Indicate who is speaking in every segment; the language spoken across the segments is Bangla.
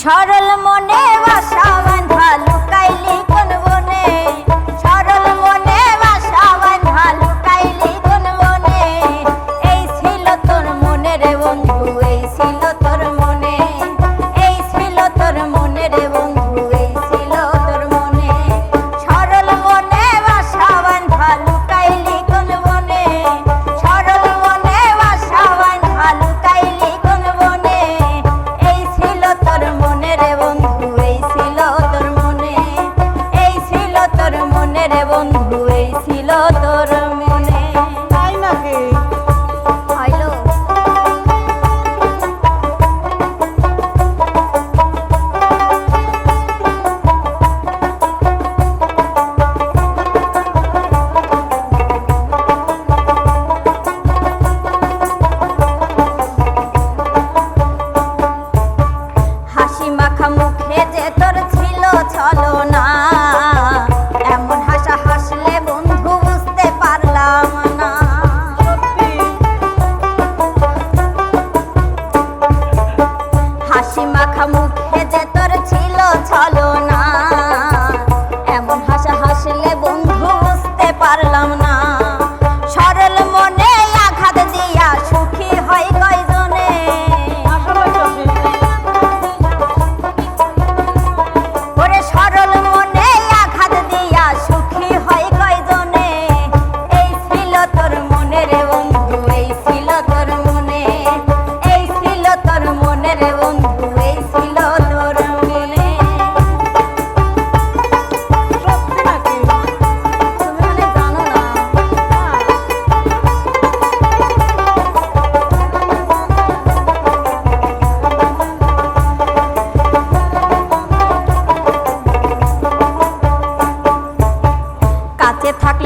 Speaker 1: সরল মনে বাসা বাঁধা লুকাইলি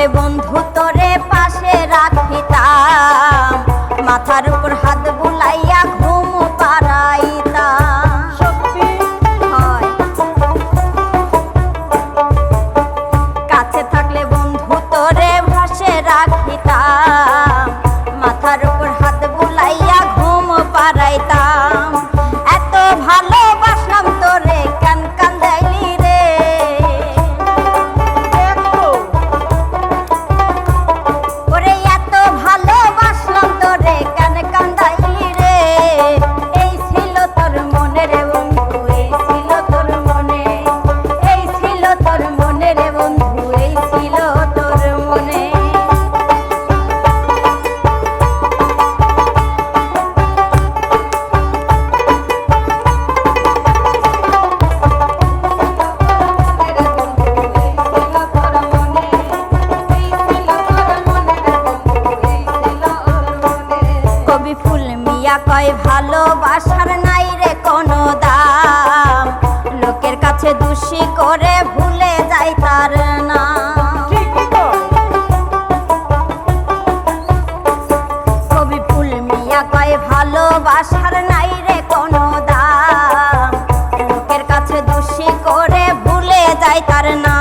Speaker 1: থাকলে বন্ধু তোরে পাশে রাখিতাম। মাথার উপর হাত তার না